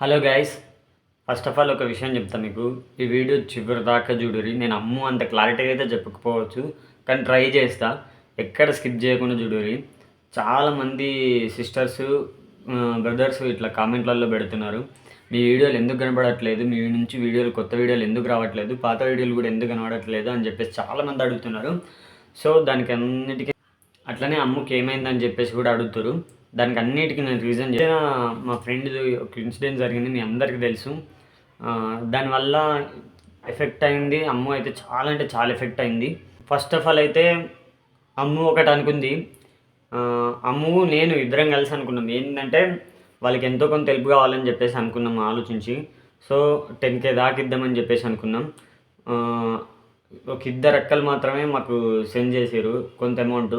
Hello guys first of all ఒక విషయం చెప్తాను మీకు. ఈ వీడియో చివరి దాకా చూడరి నేను అమ్ము అంత క్లారిటీగా అయితే చెప్పకపోవచ్చు కానీ ట్రై చేస్తా. ఎక్కడ స్కిప్ చేయకుండా చూడరి చాలామంది సిస్టర్స్ బ్రదర్స్ ఇట్లా కామెంట్లలో పెడుతున్నారు. మీ వీడియోలు ఎందుకు కనబడట్లేదు? మీ నుంచి వీడియోలు కొత్త వీడియోలు ఎందుకు రావట్లేదు? పాత వీడియోలు కూడా ఎందుకు కనబడట్లేదు? అని చెప్పేసి చాలామంది అడుగుతున్నారు. సో దానికి అన్నిటికీ అట్లనే అమ్ముకి ఏమైందని చెప్పేసి కూడా అడుగుతారు దానికి అన్నిటికీ నేను రీజన్ చెప్పిన మా ఫ్రెండ్ ఒక ఇన్సిడెంట్ జరిగింది మీ అందరికీ తెలుసు. దానివల్ల ఎఫెక్ట్ అయింది. అమ్ము అయితే చాలా అంటే చాలా ఎఫెక్ట్ అయింది. ఫస్ట్ ఆఫ్ ఆల్ అయితే అమ్ము ఒకటి అనుకుంది. అమ్ము నేను ఇద్దరం కలిసి అనుకున్నాం. ఏంటంటే వాళ్ళకి ఎంతో కొంత హెల్ప్ కావాలని చెప్పేసి అనుకున్నాం ఆలోచించి. సో టెన్ కే దాకా ఇద్దామని చెప్పేసి అనుకున్నాం. ఒక ఇద్దరు అక్కలు మాత్రమే మాకు సెండ్ చేసారు కొంత అమౌంట్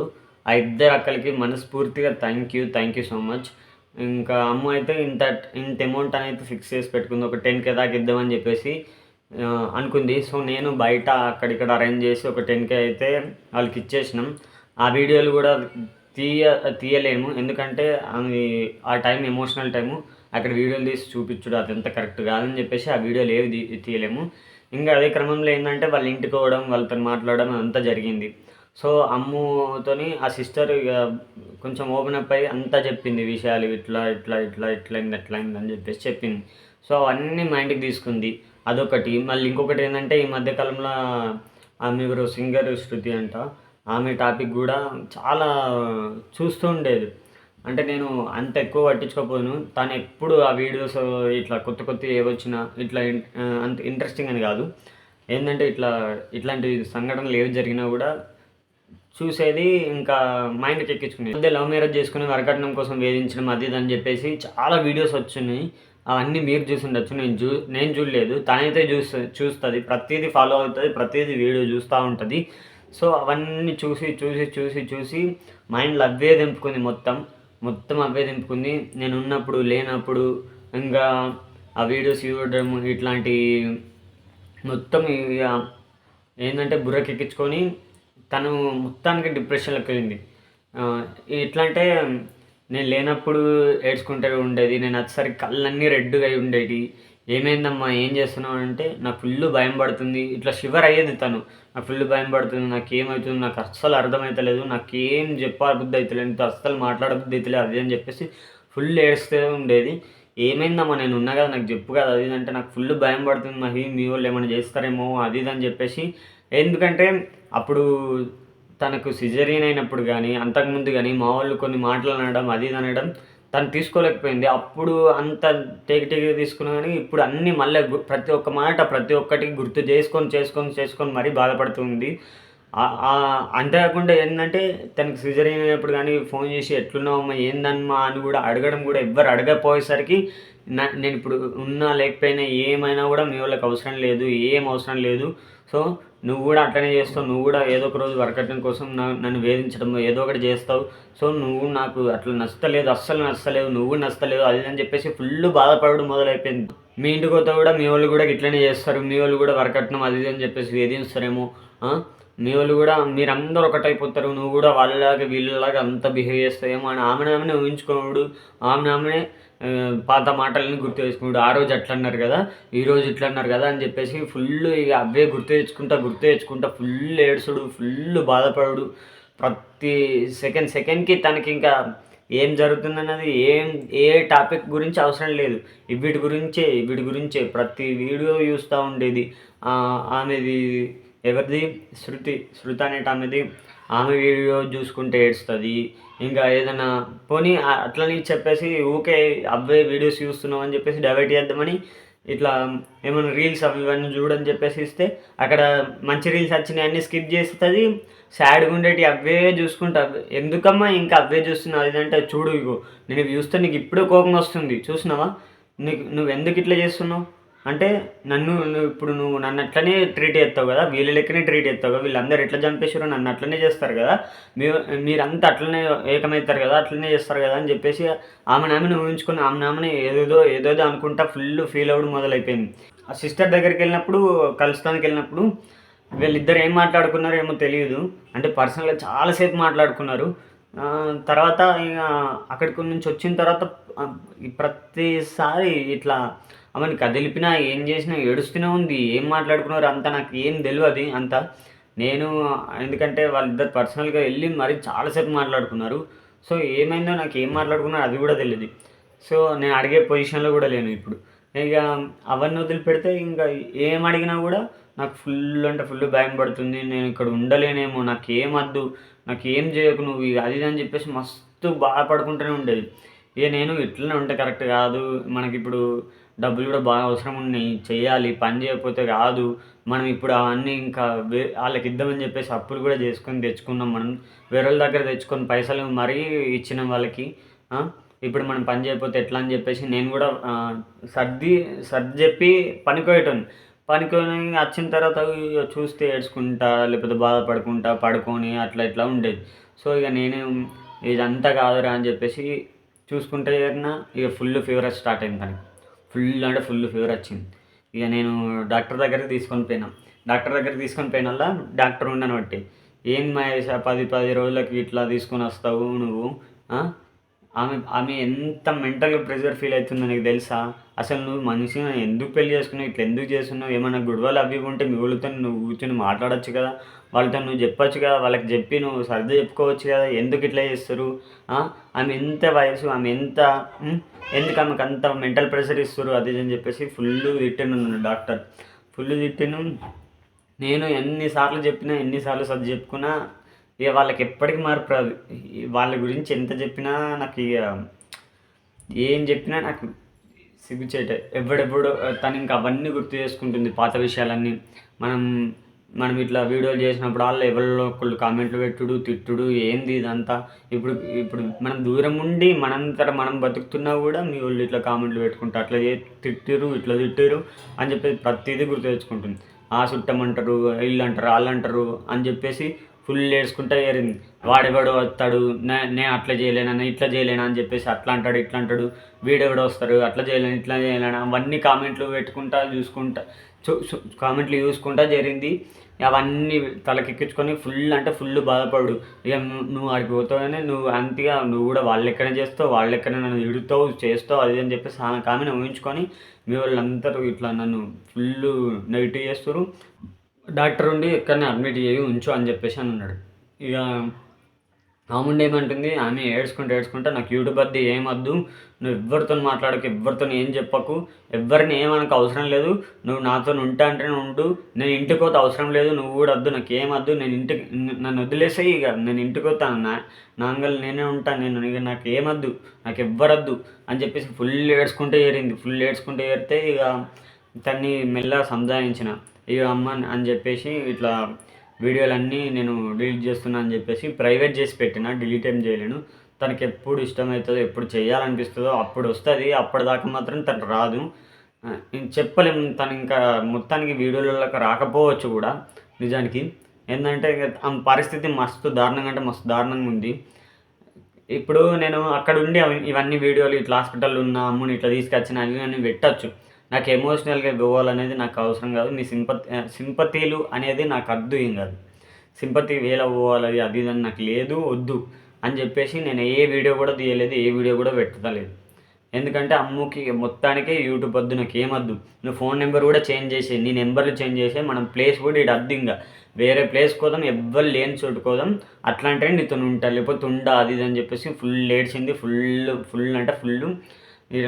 ఆ ఇద్దరు అక్కలకి మనస్ఫూర్తిగా thank you thank you so much ఇంకా అమ్మ అయితే ఇంత ఇంత అమౌంట్ అనేది ఫిక్స్ చేసి పెట్టుకుంది. ఒక టెన్ కే దాకా ఇద్దామని చెప్పేసి అనుకుంది. సో నేను బయట అక్కడిక్కడ అరేంజ్ చేసి ఒక టెన్ కే అయితే వాళ్ళకి ఇచ్చేసినాం. ఆ వీడియోలు కూడా తీయ తీయలేము. ఎందుకంటే అది ఆ టైం ఎమోషనల్ టైము అక్కడ వీడియోలు తీసి చూపించుడు అదంతా కరెక్ట్ కాదని చెప్పేసి ఆ వీడియోలు ఏవి తీ- తీయలేము. ఇంకా అదే క్రమంలో ఏంటంటే వాళ్ళ ఇంటికి పోవడం వాళ్ళతో మాట్లాడడం అంతా జరిగింది. సో అమ్ముతోని ఆ సిస్టర్ ఇక కొంచెం ఓపెన్ అప్ అయ్యి అంతా చెప్పింది విషయాలు ఇట్లా ఇట్లా ఇట్లా ఇట్లా అయింది అట్లా అయింది అని చెప్పేసి చెప్పింది. సో అవన్నీ మైండ్కి తీసుకుంది. అదొకటి. మళ్ళీ ఇంకొకటి ఏంటంటే ఈ మధ్యకాలంలో ఆమె ఎవరు? సింగర్ శృతి అంట. ఆమె టాపిక్ కూడా చాలా చూస్తూ ఉండేది. అంటే నేను అంత ఎక్కువ పట్టించుకోపోను. తను ఎప్పుడు ఆ వీడియోస్ ఇట్లా కొత్త కొత్త ఏవొచ్చినా ఇట్లా అంత ఇంట్రెస్టింగ్ అని కాదు. ఏంటంటే ఇట్లా ఇట్లాంటి సంఘటనలు ఏవి జరిగినా కూడా చూసేది ఇంకా మైండ్కి ఎక్కించుకునేది. అదే లవ్ మ్యారేజ్ చేసుకుని వరకట్నం కోసం వేధించడం అది అని చెప్పేసి చాలా వీడియోస్ వచ్చినాయి అవన్నీ మీరు చూసి ఉండొచ్చు. నేను చూ నేను చూడలేదు. తనైతే చూస్తు చూస్తుంది. ప్రతిదీ ఫాలో అవుతుంది. ప్రతిదీ వీడియో చూస్తూ ఉంటుంది. సో అవన్నీ చూసి చూసి చూసి చూసి మైండ్లో అవే దింపుకుంది మొత్తం. మొత్తం అవే దింపుకుంది. నేను ఉన్నప్పుడు లేనప్పుడు ఇంకా ఆ వీడియోస్ చూడడం ఇట్లాంటి మొత్తం ఇక ఏంటంటే బుర్రకెక్కించుకొని తను మొత్తానికి డిప్రెషన్లోకి వెళ్ళింది. ఎట్లా అంటే నేను లేనప్పుడు ఏడ్చుకుంటే ఉండేది నేను వచ్చేసరికి కళ్ళన్నీ రెడ్గా అయి ఉండేవి ఏమైందమ్మా ఏం చేస్తున్నావు అంటే నాకు ఫుల్ భయం పడుతుంది. ఇట్లా షివర్ అయ్యేది తను. నాకు ఫుల్ భయం పడుతుంది నాకు ఏమవుతుంది నాకు అస్సలు అర్థమవుతలేదు నాకు ఏం చెప్పబుద్ధి అవుతలేదు నీతో అస్సలు మాట్లాడబుద్ధి అవుతలేదు అది అని చెప్పేసి ఫుల్ ఏడుస్తూ ఉండేది. ఏమైందమ్మా నేను ఉన్నా కదా నాకు చెప్పు కదా అది అంటే నాకు ఫుల్ భయం పడుతుంది మహి మీ వాళ్ళు ఏమైనా చేస్తారేమో అది ఇది అని చెప్పేసి. ఎందుకంటే అప్పుడు తనకు సిజరీన్ అయినప్పుడు కానీ అంతకుముందు కానీ మా వాళ్ళు కొన్ని మాటలు అనడం అది ఇది అనడం తను తీసుకోలేకపోయింది. అప్పుడు అంత టేక్ తీసుకున్నా కానీ ఇప్పుడు అన్నీ మళ్ళీ ప్రతి ఒక్క మాట ప్రతి ఒక్కటి గుర్తు చేసుకొని చేసుకొని చేసుకొని మరీ బాధపడుతుంది అంతేకాకుండా ఏంటంటే తనకి సిజరీన్ అయినప్పుడు కానీ ఫోన్ చేసి ఎట్లున్నావమ్మా ఏందమ్మా అని కూడా అడగడం కూడా ఎవ్వరు అడగపోయేసరికి నా నేను ఇప్పుడు ఉన్నా లేకపోయినా ఏమైనా కూడా మీ వాళ్ళకి అవసరం లేదు ఏం అవసరం లేదు. సో నువ్వు కూడా అట్లనే చేస్తావు నువ్వు కూడా ఏదో ఒక రోజు వరకట్నం కోసం నన్ను వేధించడం ఏదో ఒకటి చేస్తావు. సో నువ్వు నాకు అట్లా నచ్చలేదు అస్సలు నచ్చలేదు నువ్వు నచ్చలేదు అది అని చెప్పేసి ఫుల్ బాధపడడం మొదలైపోయింది. మీ ఇంటికి పోతే కూడా మీ వాళ్ళు కూడా ఇట్లనే చేస్తారు మీ వాళ్ళు కూడా వరకట్నం అది అని చెప్పేసి వేధిస్తారేమో మీ వాళ్ళు కూడా మీరందరూ ఒకటైపోతారు నువ్వు కూడా వాళ్ళలాగా వీళ్ళలాగా అంత బిహేవ్ చేస్తాయేమో అని ఆమెను ఆమెనే ఊహించుకోడు ఆమె ఆమెనే పాత మాటలని గుర్తు తెచ్చుకున్నాడు ఆ రోజు అట్లా అన్నారు కదా ఈ రోజు ఇట్లా అన్నారు కదా అని చెప్పేసి ఫుల్ ఇక అవే గుర్తు తెచ్చుకుంటా గుర్తు తెచ్చుకుంటా ఫుల్ ఏడ్చుడు ఫుల్ బాధపడు ప్రతి సెకండ్ సెకండ్కి తనకి ఇంకా ఏం జరుగుతుందన్నది ఏం ఏ టాపిక్ గురించి అవసరం లేదు. వీటి గురించే వీటి గురించే ప్రతి వీడియో చూస్తూ ఉండేది. ఆమెది ఎవరిది? శృతి శృతి అనేటి ఆమెది. ఆమె వీడియో చూసుకుంటే ఏడుస్తుంది. ఇంకా ఏదైనా పోనీ అట్లని చెప్పేసి ఊకే అవే వీడియోస్ చూస్తున్నాం అని చెప్పేసి డైవర్ట్ చేద్దామని ఇట్లా ఏమైనా రీల్స్ అవి ఇవన్నీ చూడని చెప్పేసి ఇస్తే అక్కడ మంచి రీల్స్ వచ్చినాయి అన్నీ స్కిప్ చేస్తుంది. సాడ్గా ఉండేటి అవే చూసుకుంటా. ఎందుకమ్మా ఇంకా అవే చూస్తున్నావు? అదంటే చూడు ఇగో. నేను చూస్తే నీకు ఇప్పుడే కోపం వస్తుంది. చూసినావా? నీకు నువ్వు ఎందుకు ఇట్లా చేస్తున్నావు? అంటే నన్ను నువ్వు ఇప్పుడు నువ్వు నన్ను అట్లనే ట్రీట్ చేస్తావు కదా వీళ్ళ లెక్కనే ట్రీట్ చేస్తావు కదా వీళ్ళందరూ ఎట్లా చంపేసారో నన్ను అట్లనే చేస్తారు కదా మీ మీరంతా అట్లనే ఏకమవుతారు కదా అట్లనే చేస్తారు కదా అని చెప్పేసి ఆమె ఆమెను ఊహించుకుని ఆమె నామని ఏదేదో ఏదేదో అనుకుంటా ఫుల్ ఫీల్ అవ్వడం మొదలైపోయింది. ఆ సిస్టర్ దగ్గరికి వెళ్ళినప్పుడు కలుస్తానికి వెళ్ళినప్పుడు వీళ్ళిద్దరు ఏం మాట్లాడుకున్నారో ఏమో తెలియదు. అంటే పర్సనల్గా చాలాసేపు మాట్లాడుకున్నారు. తర్వాత ఇక అక్కడికి నుంచి వచ్చిన తర్వాత ప్రతిసారి ఇట్లా ఆమెను కదిలిపినా ఏం చేసినా ఏడుస్తూనే ఉంది. ఏం మాట్లాడుకున్నారు అంత నాకు ఏం తెలియదు అంత. నేను ఎందుకంటే వాళ్ళిద్దరు పర్సనల్గా వెళ్ళి మరి చాలాసేపు మాట్లాడుకున్నారు. సో ఏమైందో నాకు ఏం మాట్లాడుకున్నారో అది కూడా తెలియదు సో నేను అడిగే పొజిషన్లో కూడా లేను ఇప్పుడు. ఇక అవన్నీ వదిలిపెడితే ఇంకా ఏం అడిగినా కూడా నాకు ఫుల్ అంటే ఫుల్ భయం పడుతుంది. నేను ఇక్కడ ఉండలేనేమో నాకు ఏం వద్దు నాకు ఏం చేయకు నువ్వు ఇక అది ఇది అని చెప్పేసి మస్తు బాధపడుకుంటూనే ఉండేది. ఇక నేను ఇట్లనే ఉంటే కరెక్ట్ కాదు. మనకి ఇప్పుడు డబ్బులు కూడా బాగా అవసరం ఉన్నాయి చేయాలి పని చేయకపోతే కాదు మనం ఇప్పుడు అవన్నీ ఇంకా వే వాళ్ళకి ఇద్దామని చెప్పేసి అప్పులు కూడా చేసుకొని తెచ్చుకున్నాం మనం. వేరే వాళ్ళ దగ్గర తెచ్చుకొని పైసలు మరీ ఇచ్చినాం వాళ్ళకి ఇప్పుడు మనం పని చేయకపోతే ఎట్లా అని చెప్పేసి నేను కూడా సర్ది సర్ది చెప్పి పనికోయటం పనికొని వచ్చిన తర్వాత ఇక చూస్తే ఏడ్చుకుంటా లేకపోతే బాధపడుకుంటా పడుకొని అట్లా ఇట్లా ఉండేది. సో ఇక నేను ఇదంతా కాదురా అని చెప్పేసి చూసుకుంటే చేరిన ఇక ఫుల్ ఫీవర్ స్టార్ట్ అయింది తనకి. ఫుల్ అంటే ఫుల్ ఫీవర్ వచ్చింది. ఇక నేను డాక్టర్ దగ్గరికి తీసుకొని పోయినా. డాక్టర్ దగ్గరికి తీసుకొని పోయినల్లా డాక్టర్ ఉండను బట్టి. ఏం మహేష్ పది పది రోజులకి ఇట్లా తీసుకొని వస్తావు నువ్వు ఆమె ఆమె ఎంత మెంటల్ ప్రెషర్ ఫీల్ అవుతుందో నీకు తెలుసా? అసలు నువ్వు మనిషిని ఎందుకు పెళ్ళి చేసుకున్నావు? ఇట్లా ఎందుకు చేస్తున్నావు? ఏమైనా గొడవలు అవి ఇవి ఉంటే మీ వాళ్ళతో నువ్వు కూర్చొని మాట్లాడొచ్చు కదా? వాళ్ళతో నువ్వు చెప్పొచ్చు కదా? వాళ్ళకి చెప్పి నువ్వు సర్ది చెప్పుకోవచ్చు కదా? ఎందుకు ఇట్లా చేస్తారు? ఆమె ఎంత వయసు? ఆమె ఎంత ఎందుకు ఆమెకు అంత మెంటల్ ప్రెషర్ ఇస్తారు? అది అని చెప్పేసి ఫుల్ తిట్టాను డాక్టర్. ఫుల్ తిట్టాను నేను ఎన్నిసార్లు చెప్పినా ఎన్నిసార్లు సర్ది చెప్పుకున్నా ఇక వాళ్ళకి ఎప్పటికీ మార్పు రాదు. వాళ్ళ గురించి ఎంత చెప్పినా నాకు ఇక ఏం చెప్పినా నాకు సిగ్గుచేట ఎవడెప్పుడు తను ఇంకా అవన్నీ గుర్తు చేసుకుంటుంది పాత విషయాలన్నీ. మనం మనం ఇట్లా వీడియోలు చేసినప్పుడు వాళ్ళు ఎవరిలో ఒకళ్ళు కామెంట్లు పెట్టుడు తిట్టుడు ఏంది ఇదంతా. ఇప్పుడు ఇప్పుడు మనం దూరం ఉండి మనంతట మనం బతుకుతున్నా కూడా మీ వాళ్ళు ఇట్లా కామెంట్లు పెట్టుకుంటారు అట్లా చే తిట్టిరు ఇట్లా తిట్టిరు అని చెప్పేసి ప్రతిదీ గుర్తు తెచ్చుకుంటుంది. ఆ చుట్టమంటారు వీళ్ళు అంటారు వాళ్ళు అంటారు అని చెప్పేసి ఫుల్ ఏడ్చుకుంటా ఏరింది. వాడెవడో వస్తాడు నే- నేను అట్లా చేయలేనా ఇట్లా చేయలేనా అని చెప్పేసి అట్లా అంటాడు ఇట్లా అంటాడు. వీడెవడో వస్తాడు అట్లా చేయలేను ఇట్లా చేయలేనా అవన్నీ కామెంట్లు పెట్టుకుంటా చూసుకుంటా చూ చూ- కామెంట్లు చూసుకుంటా జరిగింది. అవన్నీ తలకెక్కించుకొని ఫుల్ అంటే ఫుల్ బాధపడు. ఇక నువ్వు నువ్వు ఆడికి పోతావని నువ్వు అంతగా నువ్వు కూడా వాళ్ళ చేస్తావు వాళ్ళ నన్ను ఇడుతావు చేస్తావు అది అని చెప్పేసి ఆమె కామెను ఊహించుకొని మీ వాళ్ళందరూ ఇట్లా నన్ను ఫుల్ నెగిటివ్ చేస్తారు డాక్టర్ ఉండి ఎక్కడనే అడ్మిట్ చేయి ఉంచు అని చెప్పేసి అని అన్నాడు. ఇక ఆముండి ఏమంటుంది ఆమె ఏడ్చుకుంటూ ఏడ్చుకుంటే నాకు యూట్యూబ్ వద్ద ఏం వద్దు నువ్వు ఎవరితో మాట్లాడకు ఎవరితో ఏం చెప్పకు ఎవరిని ఏమనకు అవసరం లేదు నువ్వు నాతో ఉంటా అంటే ఉండు నేను ఇంటికి పోతే అవసరం లేదు నువ్వు కూడా వద్దు నాకు ఏం వద్దు నేను ఇంటికి నన్ను వదిలేసేయి ఇక నేను ఇంటికి పోతాను నా నాంగల్ నేనే ఉంటాను నేను ఇక నాకు ఏమద్దు నాకు ఎవ్వరద్దు అని చెప్పేసి ఫుల్ ఏడ్చుకుంటే ఏరింది. ఫుల్ ఏడ్చుకుంటే ఏరితే ఇక తన్ని మెల్లగా సంజాయించిన. ఇక అమ్మ అని చెప్పేసి ఇట్లా వీడియోలన్నీ నేను డిలీట్ చేస్తున్నా అని చెప్పేసి ప్రైవేట్ చేసి పెట్టిన డిలీట్ ఏం చేయలేను. తనకి ఎప్పుడు ఇష్టమవుతుందో ఎప్పుడు చేయాలనిపిస్తుందో అప్పుడు వస్తుంది. అప్పటిదాకా మాత్రం తను రాదు. చెప్పలేము తను ఇంకా మొత్తానికి వీడియోలలోకి రాకపోవచ్చు కూడా నిజానికి. ఏంటంటే ఆ ఆమె పరిస్థితి మస్తు దారుణంగా అంటే మస్తు దారుణంగా ఉంది. ఇప్పుడు నేను అక్కడ ఉండి ఇవన్నీ వీడియోలు ఇట్లా హాస్పిటల్లో ఉన్న అమ్ముని ఇట్లా తీసుకొచ్చిన అవి అని పెట్టచ్చు. నాకు ఎమోషనల్గా పోవాలనేది నాకు అవసరం కాదు. మీ సింపతి సింపతీలు అనేది నాకు అద్దు ఏం కాదు. సింపతి వేల పోవాలి అది ఇది అని నాకు లేదు వద్దు అని చెప్పేసి నేను ఏ వీడియో కూడా తీయలేదు ఏ వీడియో కూడా పెట్టలేదు ఎందుకంటే అమ్ముకి మొత్తానికి యూట్యూబ్ వద్దు నాకు ఏమద్దు నువ్వు ఫోన్ నెంబర్ కూడా చేంజ్ చేసే నీ నెంబర్లు చేంజ్ చేసే మనం ప్లేస్ కూడా ఇటు అద్దు ఇంకా. వేరే ప్లేస్ కోదాం ఎవ్వరు లేని చోటు కోదాం అట్లా నీతో ఉంటా లేకపోతే ఉండా అది ఇది అని చెప్పేసి ఫుల్ ఏడ్చింది ఫుల్ ఫుల్ అంటే ఫుల్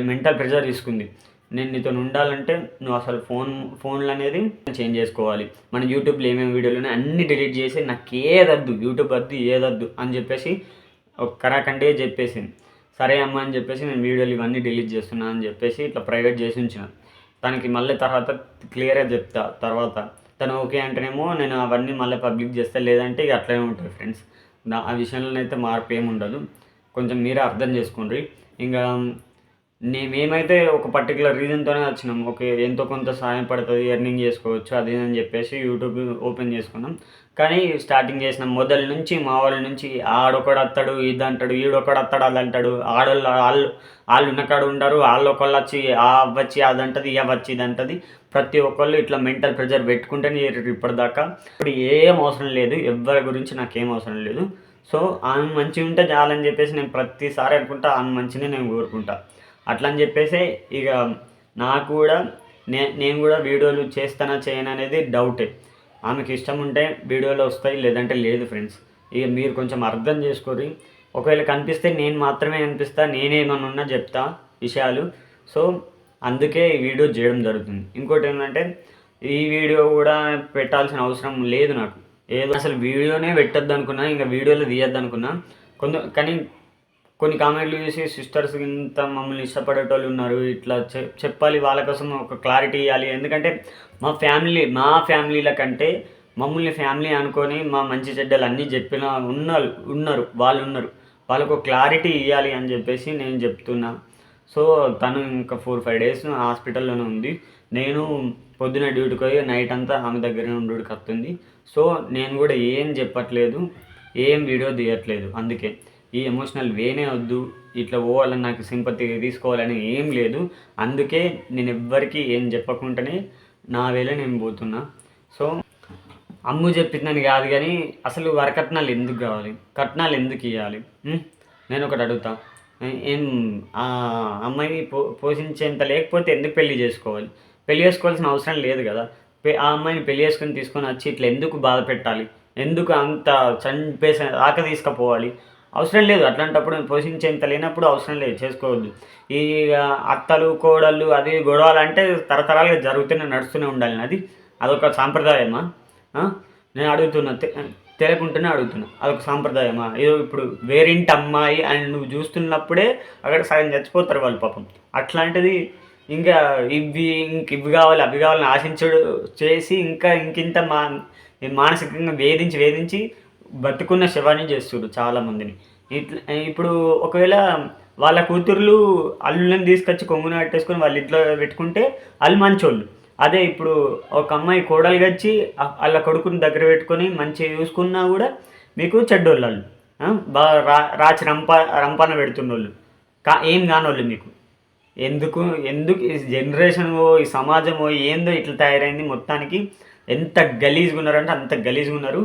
మెంటల్ ప్రెషర్ తీసుకుంది. నేను నీతో ఉండాలంటే నువ్వు అసలు ఫోన్ ఫోన్లు అనేది చేంజ్ చేసుకోవాలి. మన యూట్యూబ్లో ఏమేమి వీడియోలు అన్ని డిలీట్ చేసి నాకు ఏదద్దు యూట్యూబ్ వద్దు ఏదద్దు అని చెప్పేసి ఒక కరాకంటే చెప్పేసింది సరే అమ్మ అని చెప్పేసి నేను వీడియోలు ఇవన్నీ డిలీట్ చేస్తున్నా అని చెప్పేసి ఇట్లా ప్రైవేట్ చేసి ఉంచిన. తనకి మళ్ళీ తర్వాత క్లియర్గా చెప్తా తర్వాత తను ఓకే అంటేనేమో నేను అవన్నీ మళ్ళీ పబ్లిక్ చేస్తే లేదంటే ఇక అట్లనే ఉంటుంది ఫ్రెండ్స్. ఆ విషయంలో అయితే మార్పు ఏమి ఉండదు కొంచెం మీరే అర్థం చేసుకోండి. ఇంకా మేమైతే ఒక పర్టికులర్ రీజన్తోనే వచ్చినాం. ఓకే ఎంతో కొంత సాయం పడుతుంది ఎర్నింగ్ చేసుకోవచ్చు అది ఇది అని చెప్పేసి యూట్యూబ్ ఓపెన్ చేసుకున్నాం. కానీ స్టార్టింగ్ చేసిన మొదల నుంచి మా వాళ్ళ నుంచి ఆడొకడు అత్తాడు ఇది అంటాడు ఈడొకడు అత్తాడు అది అంటాడు. ఆడోళ్ళు వాళ్ళు వాళ్ళు ఉన్నకాడు ఉండరు వాళ్ళు ఒకళ్ళు వచ్చి ఆ అవ్వచ్చి అది అంటది ఇవ్వచ్చు ఇది అంటది. ప్రతి ఒక్కళ్ళు ఇట్లా మెంటల్ ప్రెషర్ పెట్టుకుంటేనే చేరారు ఇప్పటిదాకా. ఇప్పుడు ఏం అవసరం లేదు ఎవరి గురించి నాకేం అవసరం లేదు. సో ఆమె మంచిగా ఉంటే చాలని చెప్పేసి నేను ప్రతిసారి అనుకుంటా ఆమె మంచినే నేను కోరుకుంటా. అట్లా అని చెప్పేసి ఇక నాకు కూడా నే నేను కూడా వీడియోలు చేస్తానా చేయను అనేది డౌటే ఆమెకి ఇష్టం ఉంటే వీడియోలు వస్తాయి లేదంటే లేదు ఫ్రెండ్స్ ఇక మీరు కొంచెం అర్థం చేసుకోరు. ఒకవేళ కనిపిస్తే నేను మాత్రమే కనిపిస్తా నేనేమన్నా ఉన్నా చెప్తా విషయాలు. సో అందుకే ఈ వీడియో చేయడం జరుగుతుంది. ఇంకోటి ఏంటంటే ఈ వీడియో కూడా పెట్టాల్సిన అవసరం లేదు నాకు. ఏదో అసలు వీడియోనే పెట్టద్దు అనుకున్నా ఇంకా వీడియోలో తీయద్దు అనుకున్నా కొంత కానీ కొన్ని కామెంట్లు చూసి సిస్టర్స్ ఇంత మమ్మల్ని ఇష్టపడేటోళ్ళు ఉన్నారు. ఇట్లా చెప్పాలి వాళ్ళ కోసం ఒక క్లారిటీ ఇవ్వాలి. ఎందుకంటే మా ఫ్యామిలీ మా ఫ్యామిలీల కంటే మమ్మల్ని ఫ్యామిలీ అనుకొని మా మంచి చెడ్డలు అన్నీ చెప్పిన ఉన్నారు ఉన్నారు వాళ్ళు ఉన్నారు వాళ్ళకు క్లారిటీ ఇవ్వాలి అని చెప్పేసి నేను చెప్తున్నా. సో తను ఇంకా ఫోర్ ఫైవ్ డేస్ హాస్పిటల్లోనే ఉంది. నేను పొద్దున డ్యూటీకి పోయి నైట్ అంతా ఆమె దగ్గరే ఉండుడికి వస్తుంది సో నేను కూడా ఏం చెప్పట్లేదు ఏం వీడియో తీయట్లేదు. అందుకే ఈ ఎమోషనల్ వేనే వద్దు ఇట్లా పోవాలని నాకు సింపతి తీసుకోవాలని ఏం లేదు. అందుకే నేను ఎవ్వరికీ ఏం చెప్పకుండానే నా వేళ నేను పోతున్నా. సో అమ్ము చెప్పిందని కాదు కానీ అసలు వరకట్నాలు ఎందుకు కావాలి? కట్నాలు ఎందుకు ఇవ్వాలి నేను ఒకటి అడుగుతా. ఏం ఆ అమ్మాయిని పో పోషించేంత లేకపోతే ఎందుకు పెళ్ళి చేసుకోవాలి? పెళ్ళి చేసుకోవాల్సిన అవసరం లేదు కదా. ఆ అమ్మాయిని పెళ్ళి చేసుకుని తీసుకొని వచ్చి ఇట్లా ఎందుకు బాధ పెట్టాలి? ఎందుకు అంత చంపేసి ఆక తీసుకుపోవాలి? అవసరం లేదు. అట్లాంటప్పుడు పోషించేంత లేనప్పుడు అవసరం లేదు. చేసుకోవద్దు. ఈ అత్తలు కోడళ్ళు అది గొడవలు అంటే తరతరాలుగా జరుగుతూనే నడుస్తూనే ఉండాలి. అది అదొక సాంప్రదాయమా? నేను అడుగుతున్నా తె- తెలియకుండానే అడుగుతున్నా. అదొక సాంప్రదాయమా? ఏదో ఇప్పుడు వేరింటి అమ్మాయి అని నువ్వు చూస్తున్నప్పుడే అక్కడ సగం చచ్చిపోతారు వాళ్ళు పాపం. అట్లాంటిది ఇంకా ఇవి ఇంక ఇవి కావాలి అవి కావాలని ఆశించడు చేసి ఇంకా ఇంకింత మా మానసికంగా వేధించి వేధించి బతుకున్న శవాన్ని చేస్తుడు చాలామందిని ఇట్లా ఇప్పుడు ఒకవేళ వాళ్ళ కూతుర్లు అల్లులను తీసుకొచ్చి కొంగున కట్టేసుకొని వాళ్ళ ఇంట్లో పెట్టుకుంటే వాళ్ళు మంచోళ్ళు. అదే ఇప్పుడు ఒక అమ్మాయి కోడలు గచ్చి వాళ్ళ కొడుకుని దగ్గర పెట్టుకొని మంచిగా చూసుకున్నా కూడా మీకు చెడ్డోళ్ళు వాళ్ళు బాగా రా రాచి రంప రంపాన పెడుతున్నోళ్ళు. కా ఏం కానోళ్ళు మీకు. ఎందుకు ఎందుకు ఈ జనరేషన్ ఈ సమాజమో ఏందో ఇట్లా తయారైంది మొత్తానికి. ఎంత గలీజ్గా ఉన్నారంటే అంత గలీజ్గా ఉన్నారు.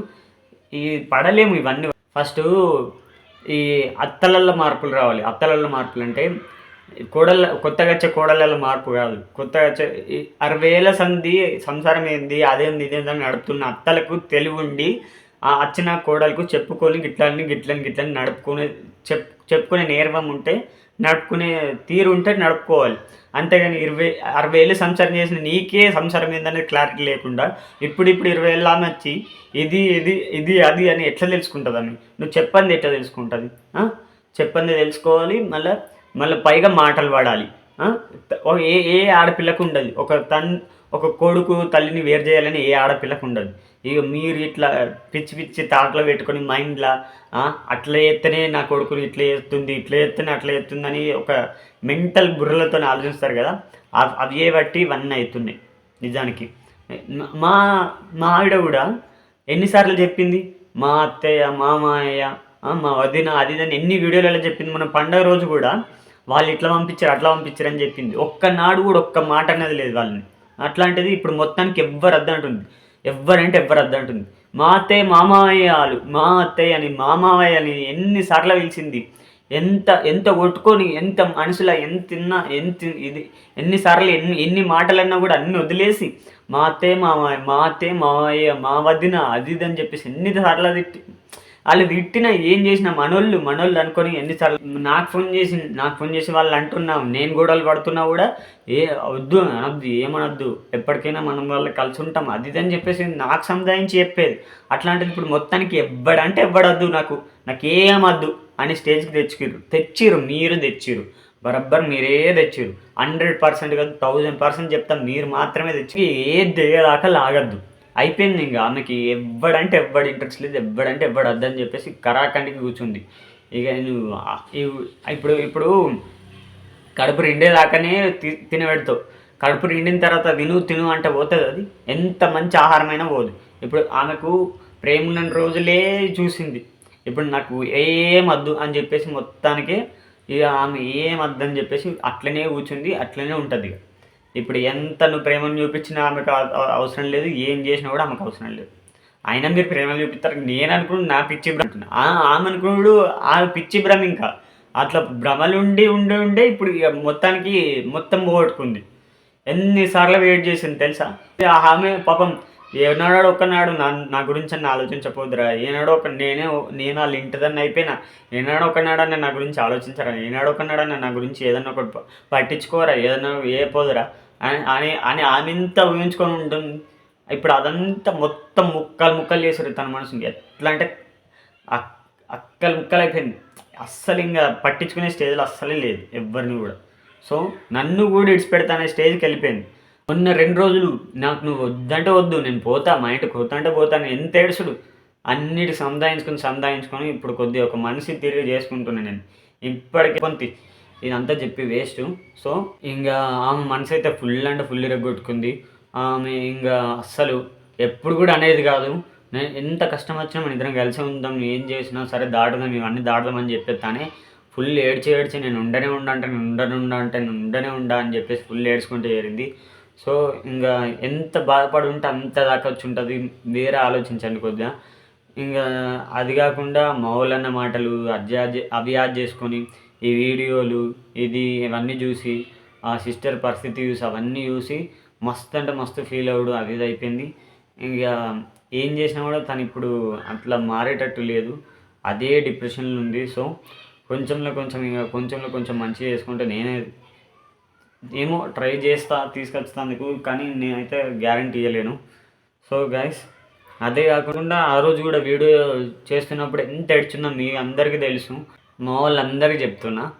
ఈ పడలేము ఇవన్నీ. ఫస్ట్ ఈ అత్తలల్లో మార్పులు రావాలి. అత్తలల్లో మార్పులు అంటే కోడళ్ళ కొత్తగా వచ్చే కోడళ్ళ మార్పు కాదు. కొత్తగా వచ్చే అరవేల అరవై సంధి సంసారం ఏంది అదేంది ఇదేందని నడుపుతున్న అత్తలకు తెలివి ఉండి ఆ వచ్చిన కోడలకు చెప్పుకొని గిట్లని గిట్లని గిట్లని నడుపుకునే చెప్ చెప్పుకునే నేర్వం ఉంటే నడుపుకునే తీరు ఉంటే నడుపుకోవాలి. అంతేగాని ఇరవై అరవై ఏళ్ళు సంసారం చేసిన నీకే సంసారం ఏందనేది క్లారిటీ లేకుండా ఇప్పుడు ఇప్పుడు ఇరవై ఏళ్ళు ఆమె వచ్చి ఇది ఇది ఇది అది అని ఎట్లా తెలుసుకుంటుందని నువ్వు చెప్పంది ఎట్లా తెలుసుకుంటుంది? చెప్పంది తెలుసుకోవాలి మళ్ళీ మళ్ళీ పైగా మాటలు పడాలి. ఒక ఏ ఏ ఆడపిల్లకు ఉండదు. ఒక తన్ ఒక కొడుకు తల్లిని వేరు చేయాలని ఏ ఆడపిల్లకు ఉండదు. ఇక మీరు ఇట్లా పిచ్చి పిచ్చి తాటలు పెట్టుకొని మైండ్లో అట్లా చేస్తేనే నా కొడుకుని ఇట్లా చేస్తుంది ఇట్లా చేస్తేనే అట్లా చేస్తుందని ఒక మెంటల్ బుర్రలతో ఆలోచిస్తారు కదా. అవి అవి బట్టి ఇవన్నీ అవుతున్నాయి నిజానికి. మా మా ఆవిడ కూడా ఎన్నిసార్లు చెప్పింది మా అత్తయ్య మా మామయ్య మా వదిన అది అని ఎన్ని వీడియోలలో చెప్పింది. మన పండగ రోజు కూడా వాళ్ళు ఇట్లా పంపించారు అట్లా పంపించారు అని చెప్పింది. ఒక్కనాడు కూడా ఒక్క మాట అనేది లేదు వాళ్ళని. అట్లాంటిది ఇప్పుడు మొత్తానికి ఎవ్వరు అద్దు ఎవ్వరంటే ఎవ్వరు అద్దు మా అత్తయ్య మా మామయ్యలు మా అత్తయ్య అని మామయ్య అని ఎన్నిసార్లు పిలిచింది. ఎంత ఎంత కొట్టుకొని ఎంత మనుషుల ఎంత తిన్నా ఎంత ఇది ఎన్నిసార్లు ఎన్ని ఎన్ని మాటలన్నా కూడా అన్ని వదిలేసి మా అత్తయ్య మామయ్య మా అత్తయ్య మామయ్య మా వదిన అది ఇది అని చెప్పేసి ఎన్నిసార్లు తిట్టి వాళ్ళు తిట్టినా ఏం చేసినా మనోళ్ళు మనోళ్ళు అనుకొని ఎన్నిసార్లు నాకు ఫోన్ చేసి నాకు ఫోన్ చేసి వాళ్ళు అంటున్నాం నేను గొడవలు పడుతున్నా కూడా ఏ వద్దు అనొద్దు ఏమనొద్దు ఎప్పటికైనా మనం వాళ్ళు కలిసి ఉంటాం అది ఇది అని చెప్పేసి నాకు సముదాయించి చెప్పేది. అట్లాంటిది ఇప్పుడు మొత్తానికి ఎవ్వడంటే ఎవ్వడద్దు నాకు నాకు ఏమద్దు అని స్టేజ్కి తెచ్చిర్రు తెచ్చిర్రు మీరు తెచ్చిర్రు బరబ్బర్ మీరే తెచ్చిర్రు హండ్రెడ్ పర్సెంట్ కాదు థౌజండ్ పర్సెంట్ చెప్తాం మీరు మాత్రమే తెచ్చి ఏ దిగేదాకా లాగద్దు. అయిపోయింది ఇంకా ఆమెకి ఎవ్వడంటే ఎవ్వడు ఇంట్రెస్ట్ లేదు ఎవ్వడంటే ఎవ్వడు వద్దని చెప్పేసి కరాకండికి కూర్చుంది. ఇక నువ్వు ఇప్పుడు ఇప్పుడు కడుపు నిండేదాకానే తి- తినబెడతావు. కడుపు నిండిన తర్వాత తిను తిను అంటే పోతుంది అది. ఎంత మంచి ఆహారమైనా పోదు. ఇప్పుడు ఆమెకు ప్రేమ ఉన్న రోజులే చూసింది. ఇప్పుడు నాకు ఏం వద్దు అని చెప్పేసి మొత్తానికి ఇక ఆమె ఏం వద్దని అని చెప్పేసి అట్లనే కూర్చుంది అట్లనే ఉంటుంది ఇక. ఇప్పుడు ఎంత నువ్వు ప్రేమను చూపించినా ఆమెకు అవసరం లేదు ఏం చేసినా కూడా ఆమెకు అవసరం లేదు. అయినా మీరు ప్రేమను చూపిస్తారు నేను అనుకున్నాను నా పిచ్చి భ్రమ ఆ- ఆమె అనుకున్నాడు ఆ పిచ్చి భ్రమ ఇంకా. అట్లా భ్రమలు ఉండి ఉండి ఉండే ఇప్పుడు ఇక మొత్తానికి మొత్తం పోగొట్టుకుంది. ఎన్నిసార్లు వెయిట్ చేసింది తెలుసా? ఆ ఆమె పాపం ఏనాడో ఒకనాడు నా నా గురించి అన్న ఆలోచించపోదురా ఏనాడో ఒక నేనే నేను వాళ్ళ ఇంటిదన్న అయిపోయినా. ఏనాడో ఒకనాడన్న నా గురించి ఆలోచించరా? ఏనాడో ఒకనాడన్న నా గురించి ఏదన్నా ఒకటి పట్టించుకోరా? ఏదన్నా ఏ పోదురా? అని అని అని ఆమె ఇంత ఊహించుకొని ఉంటుంది. ఇప్పుడు అదంతా మొత్తం ముక్కలు ముక్కలు చేసారు తన మనసుని. ఎట్లా అంటే అక్కలు ముక్కలు అయిపోయింది అస్సలు ఇంకా పట్టించుకునే స్టేజ్లో అస్సలే లేదు ఎవరిని కూడా. సో నన్ను కూడా ఇడిచిపెడతానే స్టేజ్కి వెళ్ళిపోయింది. మొన్న రెండు రోజులు నాకు నువ్వు వద్దంటే వద్దు నేను పోతా మా ఇంటికి పోతా అంటే పోతాను ఎంత ఏడుసుడు అన్నిటి సంధాయించుకొని సంధాయించుకొని ఇప్పుడు కొద్దిగా ఒక మనిషి తిరిగి చేసుకుంటున్నాను నేను. ఇప్పటికి కొంత ఇదంతా చెప్పి వేస్ట్. సో ఇంకా ఆమె మనసు అయితే ఫుల్ అంటే ఫుల్ ఇరగొట్టుకుంది ఆమె ఇంకా అస్సలు ఎప్పుడు కూడా అనేది కాదు. నేను ఎంత కష్టం వచ్చినా మన ఇద్దరం కలిసి ఉందాం ఏం చేసినా సరే దాటుదాం ఇవన్నీ దాటుదామని చెప్పేస్తానే ఫుల్ ఏడ్చి ఏడ్చి నేను ఉండనే ఉండ అంటే నేను ఉండనే ఉండ అంటే నేను ఉండనే ఉండా అని చెప్పేసి ఫుల్ ఏడ్చుకుంటూ చేరింది సో ఇంకా ఎంత బాధపడి ఉంటే అంత దాకా వచ్చి ఉంటుంది. వేరే ఆలోచించండి కొద్దిగా. ఇంకా అది కాకుండా మౌలన్న మాటలు అజ్జాజ్ అవి చేసుకొని ఈ వీడియోలు ఇది ఇవన్నీ చూసి ఆ సిస్టర్ పరిస్థితి చూసి అవన్నీ చూసి మస్తు అంటే మస్తు ఫీల్ అవ్వడు అది ఇది అయిపోయింది. ఇంకా ఏం చేసినా కూడా తను ఇప్పుడు అట్లా మారేటట్టు లేదు. అదే డిప్రెషన్లో ఉంది. సో కొంచెంలో కొంచెం ఇంకా కొంచెంలో కొంచెం మంచిగా చేసుకుంటే నేనే ఏమో ట్రై చేస్తా తీసుకొచ్చేందుకు కానీ నేనైతే గ్యారంటీ ఇవ్వలేను సో గైస్ అదే కాకుండా ఆ రోజు కూడా వీడియో చేస్తున్నప్పుడు ఎంత ఏడ్చున్నా మీ అందరికీ తెలుసు. మా వాళ్ళందరికీ చెప్తున్నా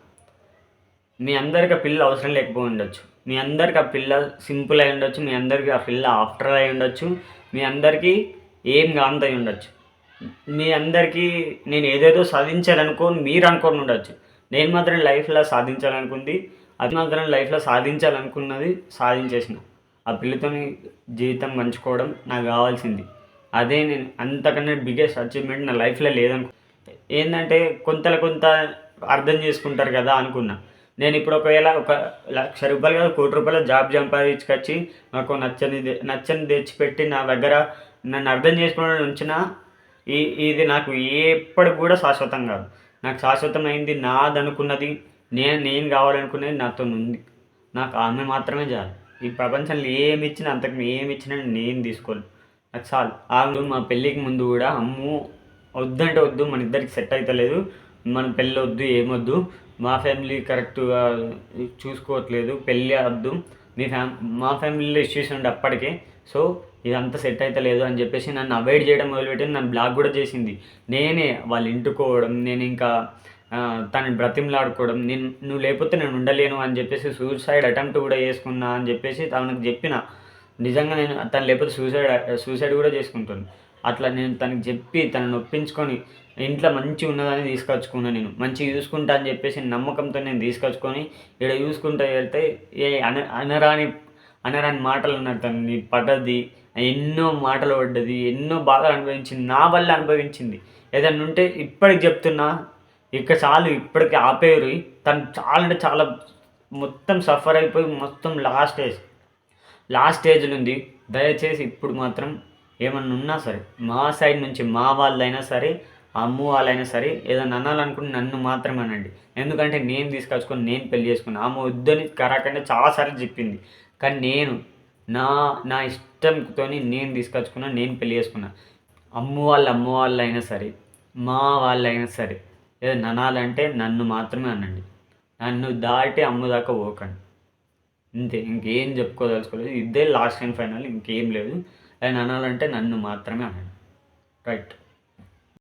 మీ అందరికి ఆ పిల్ల అవసరం లేకపోయి ఉండొచ్చు. మీ అందరికి ఆ పిల్ల సింపుల్ అయి ఉండొచ్చు మీ అందరికి ఆ పిల్ల ఆఫ్టర్ అయి ఉండొచ్చు మీ అందరికీ ఏం కాంత అయి ఉండొచ్చు. మీ అందరికీ నేను ఏదేదో సాధించాలనుకోని మీరు అనుకోని ఉండొచ్చు. నేను మాత్రం లైఫ్లో సాధించాలనుకుంది అది మాత్రం లైఫ్లో సాధించాలనుకున్నది సాధించేసిన. ఆ పిల్లతోని జీవితం పంచుకోవడం నాకు కావాల్సింది. అదే నేను అంతకన్నా బిగ్గెస్ట్ అచీవ్మెంట్ నా లైఫ్లో లేదనుకో ఏంటంటే కొంతలో కొంత అర్థం చేసుకుంటారు కదా అనుకున్నా. నేను ఇప్పుడు ఒకవేళ ఒక లక్ష రూపాయలు కాదు కోటి రూపాయల జాబ్ సంపాదించుకొచ్చి నాకు నచ్చని నచ్చని తెచ్చిపెట్టి నా దగ్గర నన్ను అర్థం చేసుకోవడం ఉంచిన ఈ ఇది నాకు ఎప్పటికి కూడా శాశ్వతం కాదు. నాకు శాశ్వతం నాది అనుకున్నది నేను నేను కావాలనుకునేది నాతో ఉంది. నాకు ఆమె మాత్రమే చాలు. ఈ ప్రపంచంలో ఏమి ఇచ్చినా అంతకు ఏమి ఇచ్చినా నేను తీసుకోను. నాకు చాలు. ఆమె మా పెళ్ళికి ముందు కూడా అమ్ము వద్దంటే వద్దు మన ఇద్దరికి సెట్ అవుతలేదు మన పెళ్ళి వద్దు ఏమొద్దు. మా ఫ్యామిలీ కరెక్ట్గా చూసుకోవట్లేదు పెళ్ళి వద్దు. మీ ఫ్యామ్ మా ఫ్యామిలీలో ఇష్యూస్ ఉండే అప్పటికే. సో ఇదంతా సెట్ అయితే లేదు అని చెప్పేసి నన్ను అవాయిడ్ చేయడం మొదలుపెట్టింది నన్ను బ్లాక్ కూడా చేసింది. నేనే వాళ్ళు ఇంటుకోవడం నేను ఇంకా తను బ్రతిమలాడుకోవడం నేను నువ్వు లేకపోతే నేను ఉండలేను అని చెప్పేసి సూసైడ్ అటెంప్ట్ కూడా చేసుకున్నా అని చెప్పేసి తనకు చెప్పిన. నిజంగా నేను తను లేకపోతే సూసైడ్ సూసైడ్ కూడా చేసుకుంటాను అట్లా నేను తనకి చెప్పి తనని ఒప్పించుకొని ఇంట్లో మంచిగా ఉన్నదని తీసుకొచ్చుకున్నాను నేను. మంచిగా చూసుకుంటా అని చెప్పేసి నమ్మకంతో నేను తీసుకొచ్చుకొని ఇక్కడ చూసుకుంటా వెళ్తే ఏ అన అనరాని అనరాని మాటలు అన్నారు తను పడ్డది ఎన్నో మాటలు పడ్డది ఎన్నో బాధలు అనుభవించింది నా వల్ల అనుభవించింది. ఏదన్నా ఉంటే ఇప్పటికి చెప్తున్నా ఇక చాలు ఇప్పటికి ఆపేరు. తను చాలా అంటే చాలా మొత్తం సఫర్ అయిపోయి మొత్తం లాస్ట్ స్టేజ్. లాస్ట్ స్టేజ్లో ఉంది దయచేసి ఇప్పుడు మాత్రం ఏమన్నా ఉన్నా సరే మా సైడ్ నుంచి మా వాళ్ళైనా సరే అమ్మ వాళ్ళైనా సరే ఏదైనా అనాలనుకుంటే నన్ను మాత్రమే అనండి ఎందుకంటే నేను తీసుకొచ్చుకొని నేను పెళ్ళి చేసుకున్నా. ఆమె వద్దని కరాకంటే చాలాసార్లు చెప్పింది. కానీ నేను నా నా ఇష్టంతో నేను తీసుకొచ్చుకున్నా నేను పెళ్ళి చేసుకున్నా. అమ్ము వాళ్ళ అమ్మ వాళ్ళైనా అయినా సరే మా వాళ్ళైనా సరే ఏదైనా అనాలంటే నన్ను మాత్రమే అనండి. నన్ను దాటి అమ్మ దాకా పోకండి. అంతే ఇంకేం చెప్పుకోదలుచుకోలేదు. ఇదే లాస్ట్ అండ్ ఫైనల్ ఇంకేం లేదు. ఆయన అనాలంటే నన్ను మాత్రమే అన్నాడు రైట్.